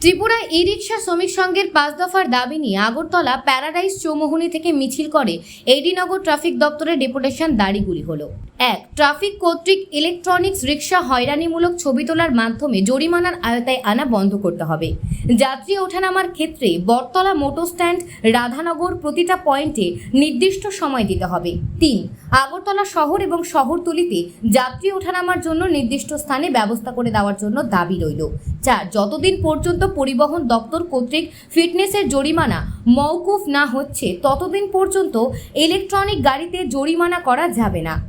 ত্রিপুরা ই রিক্সা শ্রমিক সংঘের পাঁচ দফার দাবি নিয়ে আগরতলা প্যারাডাইস চৌমোহনী থেকে মিছিল করে এডিনগর ট্রাফিক দপ্তরের ডেপুটেশন দাড়িগুলি হলো। এক, ট্রাফিক কর্তৃক ইলেকট্রনিক্স রিক্সা হয়রানিমূলক ছবি তোলার মাধ্যমে জরিমানার আয়তায় আনা বন্ধ করতে হবে। যাত্রী ওঠানামার ক্ষেত্রে বটতলা মোটর স্ট্যান্ড, রাধানগর প্রতিটা পয়েন্টে নির্দিষ্ট সময় দিতে হবে। তিন, আগরতলা শহর এবং শহরতলিতে যাত্রী ওঠানামার জন্য নির্দিষ্ট স্থানে ব্যবস্থা করে দেওয়ার জন্য দাবি রইল। চার, যতদিন পর্যন্ত পরিবহন দপ্তর কর্তৃক ফিটনেসের জরিমানা মওকুফ না হচ্ছে, ততদিন পর্যন্ত ইলেকট্রনিক গাড়িতে জরিমানা করা যাবে না।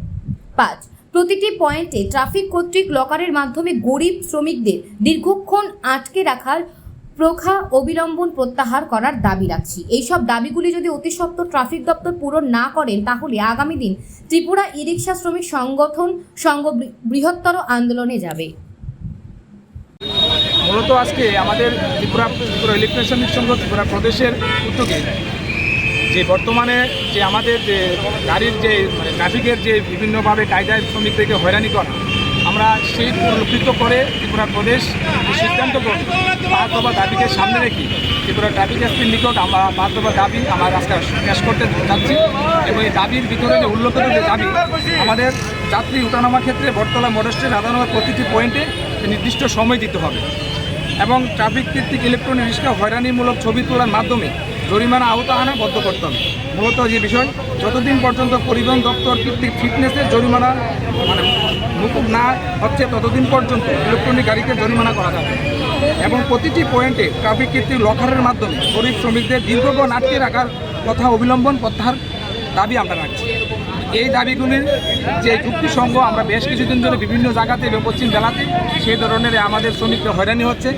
পাঁচ। প্রতিটি পয়েন্টে ট্রাফিক কর্তৃক লকারের মাধ্যমে গরিব শ্রমিকদের দীর্ঘক্ষণ আটকে রাখার প্রখা অবিলম্বন প্রত্যাহার করার দাবি রাখছি। এইসব দাবিগুলি যদি অতি সত্বর ট্রাফিক দপ্তর পূরণ না করেন, তাহলে আগামী দিন ত্রিপুরা ই রিক্সা শ্রমিক সংগঠন সংঘ বৃহত্তর আন্দোলনে যাবে। মূলত আজকে আমাদের ত্রিপুরা ত্রিপুরা ইলেকট্রিশিয়ান সংঘ ত্রিপুরা প্রদেশের উদ্যোগে যে বর্তমানে যে আমাদের যে গাড়ির যে মানে ট্রাফিকের যে বিভিন্নভাবে কায়দায় শ্রমিকদেরকে হয়রানি করা, আমরা সেই পরিলক্ষিত করে ত্রিপুরা প্রদেশ সিদ্ধান্ত করে, পাঁচ দফা দাবিকে সামনে রেখে ত্রিপুরা ট্রাফিক এসপির নিকট আমরা পাঁচ দফা দাবি আমার আজকে পেশ করতে যাচ্ছি এবং এই দাবির ভিতরে যে উল্লেখিত যে দাবি, আমাদের যাত্রী উঠানামার ক্ষেত্রে বটতলা মডেস্টের রাধানগর প্রতিটি পয়েন্টে নির্দিষ্ট সময় দিতে হবে এবং ট্রাফিক ভিত্তিক ইলেকট্রনিক রিক্সা হয়রানিমূলক ছবি তোলার মাধ্যমে জরিমানা আওতা আনা বদ্ধ করতে হবে মূলত যে বিষয়, যতদিন পর্যন্ত পরিবহন দপ্তর কর্তৃক ফিটনেসের জরিমানা মানে মুকুব না হচ্ছে, ততদিন পর্যন্ত ইলেকট্রনিক গাড়িকে জরিমানা করা যাবে। এবং প্রতিটি পয়েন্টে ট্রাফিক কর্তৃক লকারের মাধ্যমে গরিব শ্রমিকদের দীর্ঘক্ষণ আটকে রাখার কথা অবিলম্বন প্রত্যাহার দাবি আমরা রাখছি। এই দাবিগুলির যে যুক্তি সংঘ আমরা বেশ কিছুদিন ধরে বিভিন্ন জায়গাতে এবং পশ্চিম জেলাতে সেই ধরনের আমাদের শ্রমিকদের হয়রানি হচ্ছে।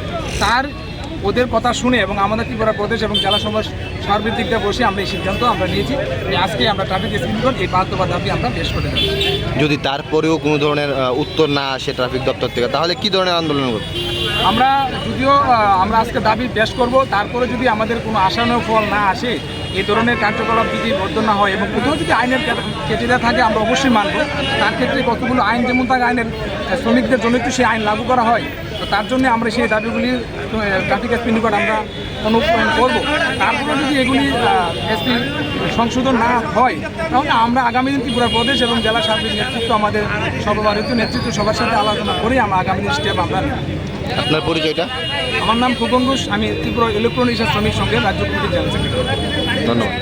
তার ওদের কথা শুনে এবং আমাদের ত্রিপুরা প্রদেশ এবং জেলা সমাজ সার্বিক দিকটা বসে আমরা এই সিদ্ধান্ত আমরা নিয়েছি যে আজকে আমরা ট্রাফিক স্ক্রিনগণ এই দফা দাবি আমরা পেশ করে দেবো। যদি তারপরেও কোনো ধরনের উত্তর না আসে ট্রাফিক দপ্তর থেকে তাহলে কি ধরনের আন্দোলন করব আমরা যদিও আমরা আজকে দাবি পেশ করব তারপরে যদি আমাদের কোনো আশানুর ফল না আসে এই ধরনের কার্যকলাপ যদি বদ্ধ না হয় এবং কোথাও যদি আইনের কেটেরা থাকে, আমরা অবশ্যই মানব তার ক্ষেত্রে কতগুলো আইন, যেমন থাকে আইনের শ্রমিকদের জন্য একটু সেই আইন লাগু করা হয়, তো তার জন্য আমরা সেই দাবিগুলি ট্রাফিক এসপি নিকট আমরা অনুপ্রয়ণ করব তারপরে যদি এগুলি এসপি সংশোধন না হয়, তাহলে আমরা আগামী দিন ত্রিপুরা প্রদেশ এবং জেলা সার্বিক নেতৃত্ব আমাদের সর্বভারতীয় নেতৃত্ব সবার সাথে আলোচনা করে আমরা আগামী দিন স্টেপ আমরা। আপনার পরিচয়টা? আমার নাম খুবঙ্গুস আমি ত্রিপুরা ইলেকট্রনিক্স শ্রমিক সংঘের রাজ্য কমিটির জেনারেল সেক্রেটারি। ধন্যবাদ।